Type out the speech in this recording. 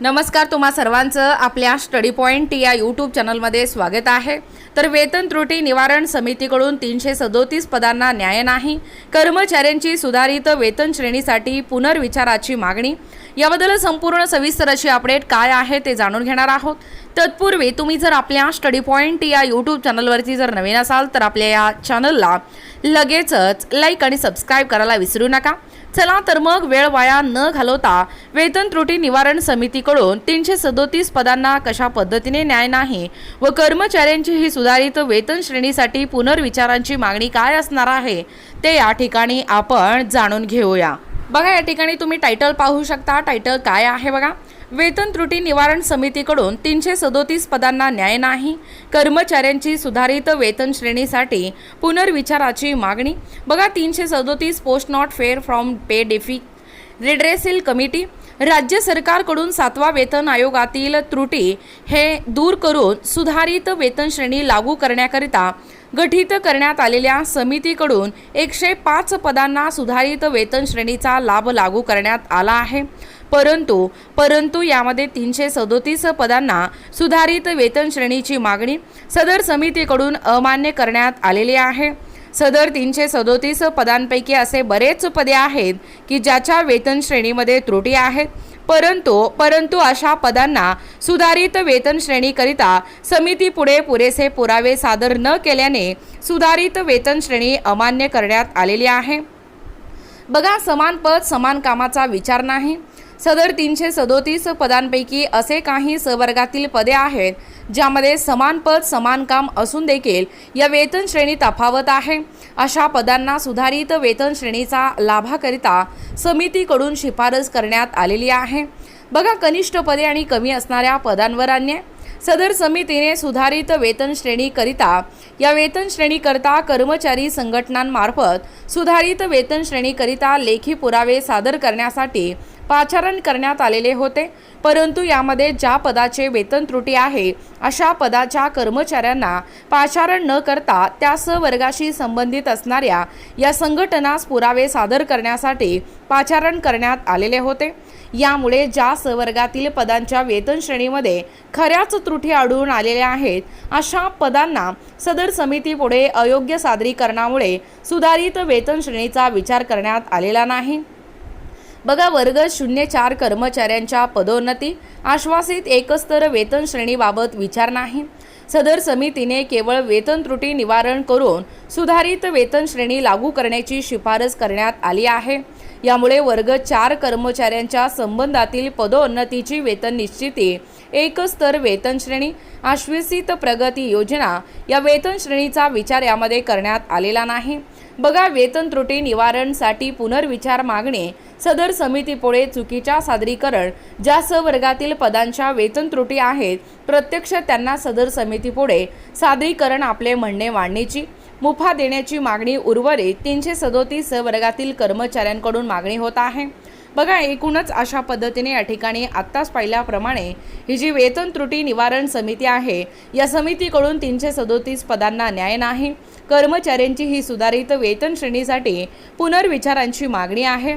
नमस्कार तुम्हा सर्वांचं आपल्या स्टडी पॉईंट या यूट्यूब चॅनलमध्ये स्वागत आहे. तर वेतन त्रुटी निवारण समितीकडून तीनशे सदोतीस पदांना न्याय नाही. कर्मचाऱ्यांची सुधारित वेतन श्रेणीसाठी पुनर्विचाराची मागणी. याबद्दल संपूर्ण सविस्तर अशी अपडेट काय आहे ते जाणून घेणार आहोत. तत्पूर्वी तुम्ही जर आपल्या स्टडी पॉईंट या यूट्यूब चॅनलवरती जर नवीन असाल तर आपल्या या चॅनलला लगेचच लाईक आणि सबस्क्राईब करायला विसरू नका. चला तर मग वेळ वाया न घालवता वेतन त्रुटी निवारण समितीकडून तीनशे सदोतीस पदांना कशा पद्धतीने न्याय नाही व कर्मचाऱ्यांची ही सुधारित वेतन श्रेणीसाठी पुनर्विचारांची मागणी काय असणार आहे ते या ठिकाणी आपण जाणून घेऊया. बघा या ठिकाणी तुम्ही टायटल पाहू शकता. टायटल काय आहे बघा? वेतन त्रुटी निवारण समितीकडून तीनशे सदोतीस पदांना न्याय नाही. कर्मचाऱ्यांची सुधारित वेतन श्रेणीसाठी पुनर्विचाराची मागणी. बघा तीनशे सदोतीस post not fair from pay DeFi redressal committee. राज्य सरकारकडून सातवा वेतन आयोगातील त्रुटी हे दूर करून सुधारित वेतन श्रेणी लागू करण्याकरिता गठीत करण्यात आलेल्या समितीकडून एकशे पाच पदांना सुधारित वेतन श्रेणीचा लाभ लागू करण्यात आला आहे. परंतु परंतु यामध्ये तीनशे सदोतीस पदांना सुधारित वेतन श्रेणीची मागणी सदर समितीकडून अमान्य करण्यात आलेली आहे. सदर तीनशे सदोतीस पदांपैकी असे बरेच पदे आहेत की ज्याच्या वेतन श्रेणीमध्ये त्रुटी आहेत परंतु परंतु अशा पदांना सुधारित वेतन श्रेणीकरिता समितीपुढे पुरेसे पुरावे सादर न केल्याने सुधारित वेतन श्रेणी अमान्य करण्यात आलेली आहे. बघा समान पद समान कामाचा विचार नाही. सदर तीनशे सदोतीस पदांपैकी असे काही सवर्गातील पदे आहेत ज्यामध्ये समान पद समान काम असून देखील या वेतन श्रेणी तफावत आहे. अशा पदांना सुधारित वेतन श्रेणीचा लाभाकरिता समितीकडून शिफारस करण्यात आलेली आहे. बघा कनिष्ठ पदे आणि कमी असणाऱ्या पदांवर अन्याय सदर समितीने सुधारित वेतन श्रेणीकरिता या वेतन श्रेणीकरिता कर्मचारी संघटनांमार्फत सुधारित वेतन श्रेणीकरिता लेखी पुरावे सादर करण्यासाठी पाचारण करण्यात आलेले होते. परंतु यामध्ये ज्या पदाचे वेतन त्रुटी आहे अशा पदाच्या कर्मचाऱ्यांना पाचारण न करता त्या सवर्गाशी संबंधित असणाऱ्या या संघटनास पुरावे सादर करण्यासाठी पाचारण करण्यात आलेले होते. यामुळे ज्या सवर्गातील पदांच्या वेतन श्रेणीमध्ये खऱ्याच त्रुटी आढळून आलेल्या आहेत अशा पदांना सदर समितीपुढे अयोग्य सादरीकरणामुळे सुधारित वेतन श्रेणीचा विचार करण्यात आलेला नाही. बघा वर्ग शून्य चार कर्मचाऱ्यांच्या पदोन्नती. आश्वासित एकस्तर वेतन श्रेणीबाबत विचार नाही. सदर समितीने केवळ वेतन त्रुटी निवारण करून सुधारित वेतन श्रेणी लागू करण्याची शिफारस करण्यात आली आहे. यामुळे वर्ग चार कर्मचाऱ्यांच्या संबंधातील पदोन्नतीची वेतन निश्चिती एक स्तर वेतन श्रेणी आश्वासित प्रगती योजना या वेतन श्रेणीचा विचार यामध्ये करण्यात आलेला नाही. बघा वेतन त्रुटी निवारणसाठी पुनर्विचार मागणे सदर समितीपुढे चुकीच्या सादरीकरण ज्या स वर्गातील पदांच्या वेतन त्रुटी आहेत प्रत्यक्ष त्यांना सदर समितीपुढे सादरीकरण आपले म्हणणे मांडण्याची मुफा देण्याची मागणी उर्वरित तीनशे सदोतीस वर्गातील कर्मचाऱ्यांकडून मागणी होत आहे. बघा एकूणच अशा पद्धतीने या ठिकाणी आत्ताच पाहिल्याप्रमाणे ही जी वेतन त्रुटी निवारण समिती आहे या समितीकडून तीनशे सदोतीस पदांना न्याय नाही. कर्मचाऱ्यांची ही सुधारित वेतन श्रेणीसाठी पुनर्विचारांची मागणी आहे.